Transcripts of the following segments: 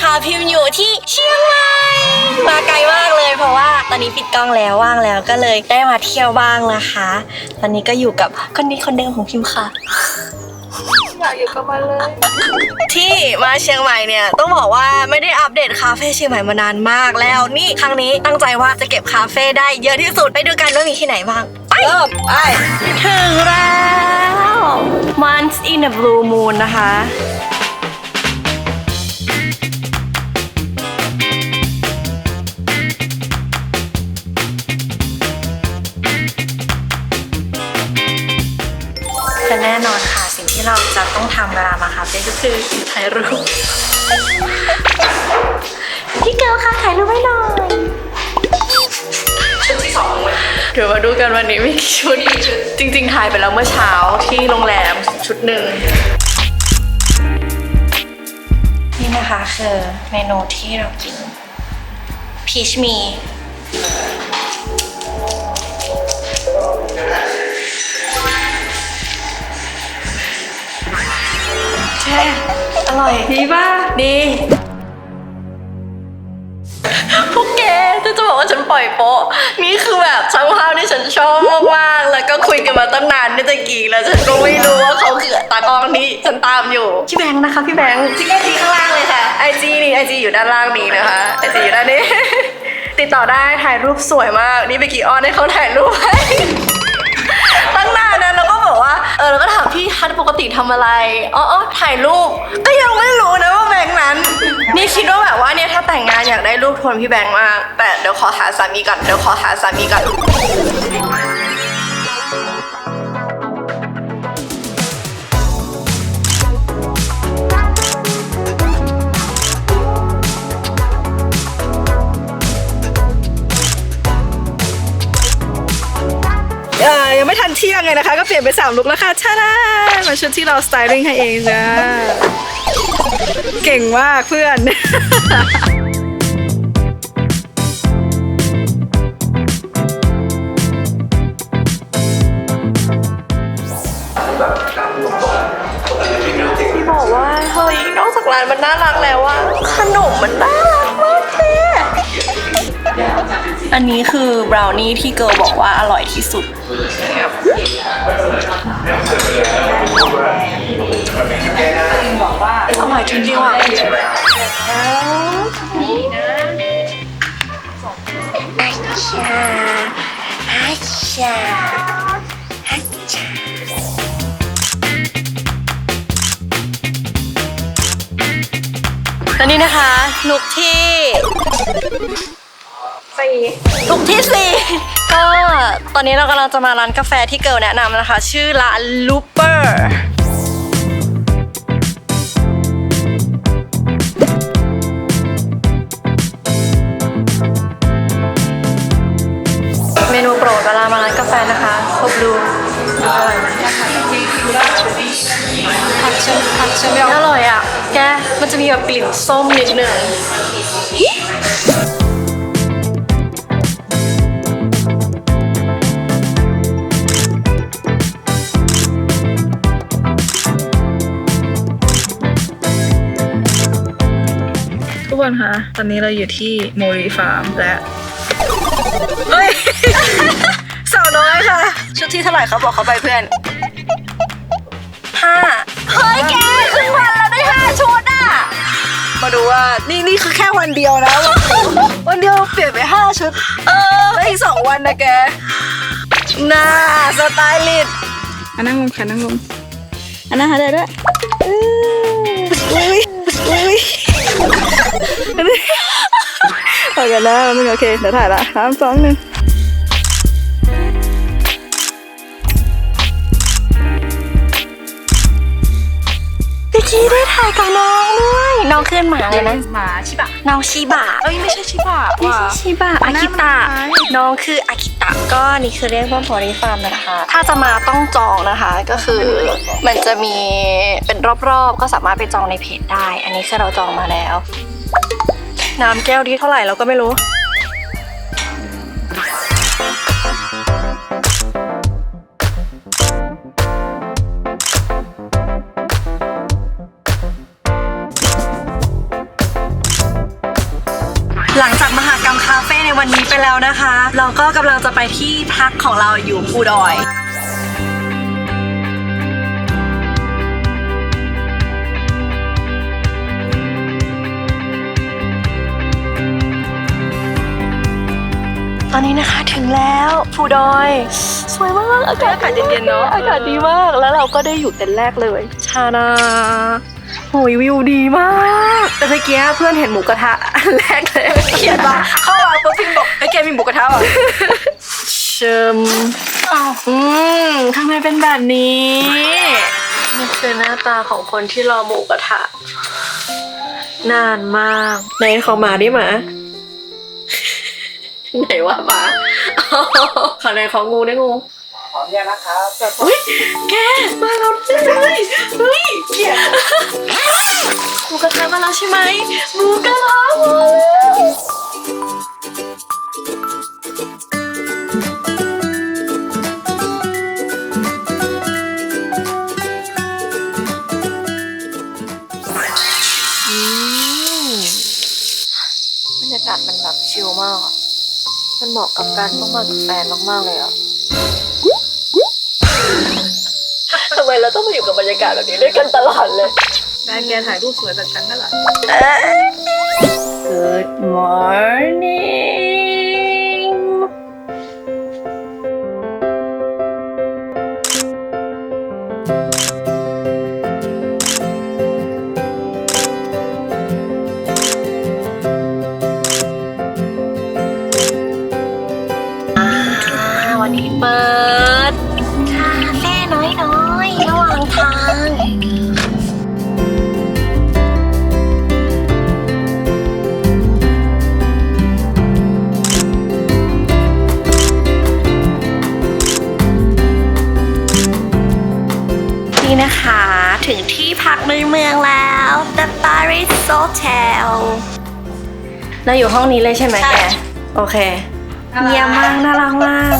นะคะ พิมพ์อยู่ที่เชียงใหม่มาไกลมากเลย เพราะว่าตอนนี้ปิดกล้องแล้วว่างแล้วก็เลยได้มาเที่ยวบ้างนะคะ ตอนนี้ก็อยู่กับคนนี้คนเดิมของพิมพ์ค่ะอยากอยู่กับมันเลยที่มาเชียงใหม่เนี่ยต้องบอกว่าไม่ได้อัปเดตคาเฟ่เชียงใหม่มานานมากแล้วนี่ครั้งนี้ตั้งใจว่าจะเก็บคาเฟ่ได้เยอะที่สุดไปดูกันว่ามีที่ไหนบ้างไปเริ่มไปถึงแล้ว Months in a Blue Moon นะคะ แต่แน่นอนค่ะสิ่งที่เราจะต้องทำเวลามาคาเฟ่ก็คือถ่ายรูปพี่เกลค่ะถ่ายรูปไว้หน่อยชุดที่สองเดี๋ยวมาดูกันวันนี้มีกี่ชุดจริง ๆ ถ่ายไปแล้วเมื่อเช้าที่โรงแรมชุดหนึ่งนี่นะคะคือเมนูที่เรากินพีชมี อร่อย ดีป่ะ ดี พวกแกจะจะบอกว่าฉันปล่อยโป๊ะ นี่คือแบบช่างภาพที่ฉันชอบมากๆ แล้วก็คุยกันมาตั้งนานนี่ตะกี้แล้วฉันก็ไม่รู้ว่าเขาคือตากล้องที่ฉันตามอยู่พี่แบงค์นะคะพี่แบงค์ที่ไอจีข้างล่างเลยค่ะไอจีนี่ไอจีอยู่ด้านล่างนี้นะคะไอจีอยู่ด้านนี้ ติดต่อได้ถ่ายรูปสวยมาก นี่ไปกี่ออนให้เขาถ่ายรูปให้ ติทำอะไรอ๋อออถ่ายรูป ก็ยังไม่รู้นะว่าแบงค์นั้น นี่คิดว่าแบบว่าเนี่ยถ้าแต่งงานอยากได้รูปทวนพี่แบงค์มาก แต่เดี๋ยวขอหาสามีก่อน เดี๋ยวขอหาสามีก่อน ทันเที่ยงเลยนะคะ ก็เปลี่ยนไปสามลุกแล้วค่ะชาดามาชุดที่เราสไตลิ่งให้เองจ้าเก่งมากเพื่อนพี่บอกว่าเฮ้ยนอกจากร้านมันน่ารักแล้วว่าขนมมันน่ารักมากเลย อันนี้คือบราวนี่ที่เกิร์ลบอกว่าอร่อยที่สุดอร่อยจริงๆว่ะฮัชชาฮัชชาตอนนี้นะคะลุกที่สี่ ลุกที่สี่ก็ตอนนี้เรากำลังจะมาร้านกาแฟที่เกิลแนะนำนะคะ ชื่อร้านลูเปอร์เมนูโปรดเวลามาร้านกาแฟนะคะโคบลูอร่อยไหมผักชมผักชมอร่อยอะ แก มันจะมีแบบกลิ่นส้มนิดหนึ่ง คนคะ ตอนนี้เราอยู่ที่โมรีฟาร์มและเฮ้ย สาวน้อยค่ะ ชุดที่เท่าไหร่เขาบอกเขาไปเพื่อนห้าเฮ้ยแกครึ่งวันแล้วได้ห้าชุดอะ มาดูว่านี่นี่คือแค่วันเดียวนะ วันเดียวเปลี่ยนไปห้าชุด เออแล้วอีกสองวันนะแกหน้าสไตลิสต์อันนั่งลงค่ะนั่งลงอันนั่งหาได้ด้วยอุ้ยอุ้ย โอเคนะมึงโอเค เดี๋ยวถ่ายละสามสองหนึ่งพี่คีได้ถ่ายกับน้องด้วย น้องขึ้นหมาเลยนะ หมาชิบะ น้องชิบะ เอ้ยไม่ใช่ชิบะไม่ว่ะ ใช่ชิบะอากิตะน้องคืออากิตะ ก็นี่คือเรียกว่าโพลิฟาร์มนะคะ ถ้าจะมาต้องจองนะคะ ก็คือมันจะมีเป็นรอบๆ ก็สามารถไปจองในเพจได้ อันนี้คือเราจองมาแล้ว น้ำแก้วนี้เท่าไหร่เราก็ไม่รู้ หลังจากมหากรรมคาเฟ่ในวันนี้ไปแล้วนะคะ เราก็กำลังจะไปที่พักของเราอยู่ภูดอย อนนี้นะคะถึงแล้วภูดอย สวยมากอากาศอากาศเย็นๆเนอะอากาศดีมากแล้วเราก็ได้อยู่เต็นท์แรกเลย ชานาโอ้ยวิวดีมาก แต่เมื่อกี้เพื่อนเห็นหมูกระทะอันแรกเลยเขียนมาเข้ามาปุ๊บพิมพ์บอกไอ้ยแกมีหมูกระทะเหรอเชิมอืมข้างในเป็นแบบนี้นี่คือหน้าตาของคนที่รอหมูกระทะ นานมากไหนเขามาดิมา ไหนวะปะขอในของงูได้งูขออนุญาตนะครับอุ้ยแกมาแล้วใช่ไหมเฮ้ยหมูกระทะมาแล้วใช่ไหมหมูกระทะมาแล้ว เหมาะกับการต้องมากับแฟนมากๆเลยอะทำไมเราต้องมาอยู่กับบรรยากาศแบบนี้ด้วยกันตลอดเลย ได้แกถ่ายรูปสวยแบบฉันนั่นแหละ Good morning นี่นะคะ ถึงที่พักในเมืองแล้ว The Paris Hotel เราอยู่ห้องนี้เลยใช่ไหมแก โอเค เยี่ยมมากน่ารักมาก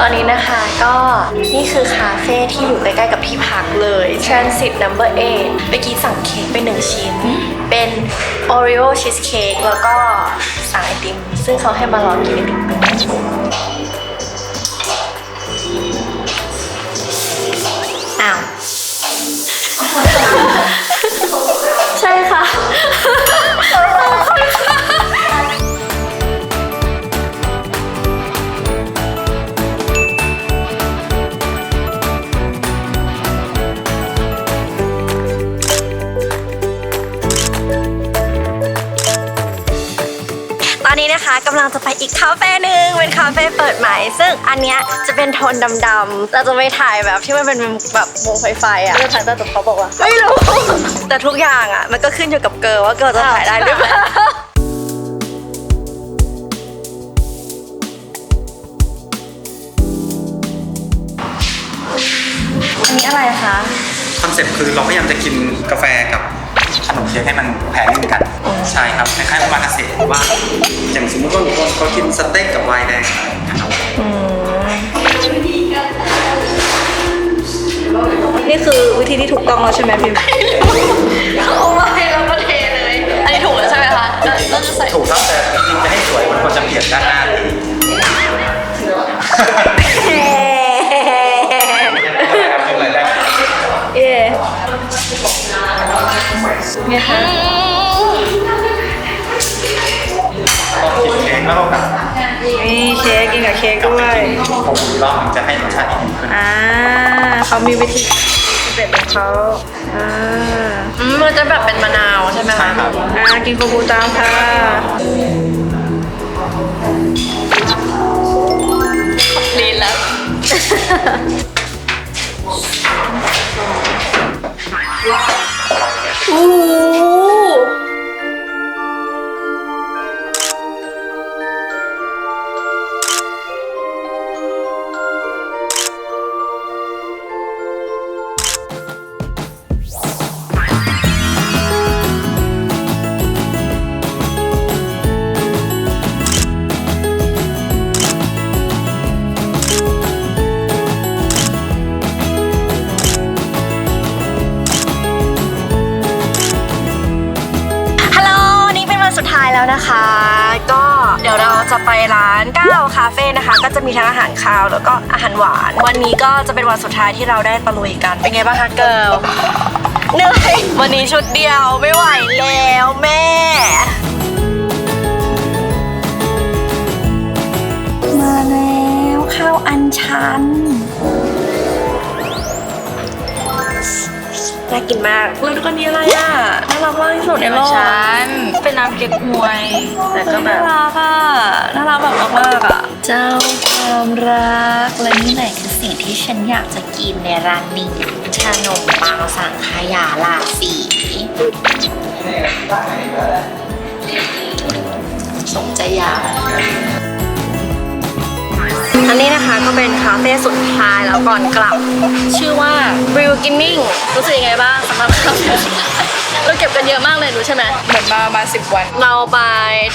ตอนนี้นะคะก็นี่คือคาเฟ่ที่อยู่ใกล้ๆกับที่พักเลย Transit Number 8เมื่อกี้สั่งเค้กไปหนึ่งชิ้น เป็น Oreo Cheesecake แล้วก็สั่งไอติม ซึ่งเขาให้มารอกินไอติมด้วยอ้ ลังจะไปอีกคาเฟ่หนึ่งเป็นคาเฟ่เปิดใหม่ ซึ่งอันเนี้ยจะเป็นโทนดำๆ เราจะไปถ่ายแบบที่มันเป็นแบบวงไฟไฟอะจะถ่ายตอนจบเขาบอกว่า ไม่รู้ แต่ทุกอย่างอะมันก็ขึ้นอยู่กับเกิร์ลว่าเกิร์ลจะถ่ายได้หรือเปล่าอันนี้อะไรคะ คอนเซ็ปต์คือเราพยายามจะกินกาแฟกับ ขนมเค้กให้มันแพงขึ้นกัน ใช่ครับคล้ายๆโอมากาเสะว่า อย่างสมมติว่าบางคนเขากินสเต็กกับไวน์แดงนะครับนี่คือวิธีที่ถูกต้องแล้วใช่ไหมพิมพ์เอาไว้แล้วก็เทเลย อันนี้ถูกแล้วใช่ไหมคะเราจะใส่ถูกครับแต่จริงๆจะให้สวยมันควรจะเปลี่ยนด้านหน้า ก็กินเค้กแล้วก็กับนี่เค้กกินกับเค้กกับด้ไปวยกินผงรอบมันจะให้รสชาติที่ดีขึ้นอ่าเขามีวิธีเด็ดของเขาอ่าอืมมันจะแบบเป็นมะนาวใช่ไหมใช่คะครับอ่ากินโคบูตามค่ะลีนแล้ว จะไปร้านก้าวคาเฟ่นะคะ ก็จะมีทั้งอาหารคาวแล้วก็อาหารหวาน วันนี้ก็จะเป็นวันสุดท้ายที่เราได้ตะลุยกัน เป็นไงบ้างคะเกิร์ลเหนื่อยวันนี้ชุดเดียวไม่ไหวแล้วแม่มาแล้วข้าวอันชัน น่ากินมากเฮ้ยทุกคนนี้อะไรอะน่ารักมากที่สุดในโลกฉันเป็นน้ำเก๊กฮวย แต่ก็แบน่าบรักอะน่ารักแบบมากๆอะ เจ้าความรักและนี่แหละคือสิ่งที่ฉันอยากจะกินในร้านนี้ขนมปังสังขยาหลากสีสมใจอยาก อันนี้นะคะก็เป็นคาเฟ่สุดท้ายแล้วก่อนกลับ ชื่อว่า Real Gaming รู้สึกยังไงบ้างสำหรับคาเฟ่เราเก็บกันเยอะมากเลยรู้ใช่ไหมเหมือนมาประมาสิบวัน เราไป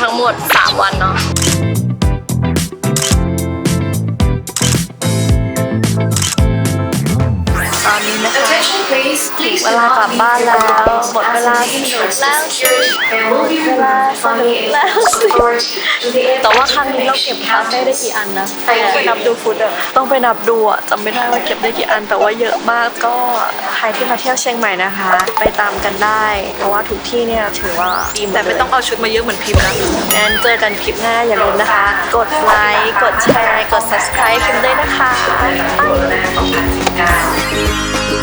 ทั้งหมด 3 วันเนาะ นนี้นะคะ ถึงเวลากลับบ้านแล้ว หมดเวลาสนุกแล้วสิหมดเวลาสนุกแล้วสิแต่ว่าครั้งนี้เราเก็บคาเฟ่ได้กี่อันนะต้องไปนับดูฟุตอะต้องไปนับดูอะจำไม่ได้ว่าเก็บได้กี่อัน แต่ว่าเยอะมากก็ใครที่มาเที่ยวเชียงใหม่นะคะ ไปตามกันได้ เพราะว่าทุกที่เนี่ยถือว่าดีหมดแต่ไม่ต้องเอาชุดมาเยอะเหมือนพิมพ์นะงั้นเจอกันคลิปหน้าอย่าลืมนะคะ กดไลค์กดแชร์กด subscribe พิมพ์ด้วยนะคะของการ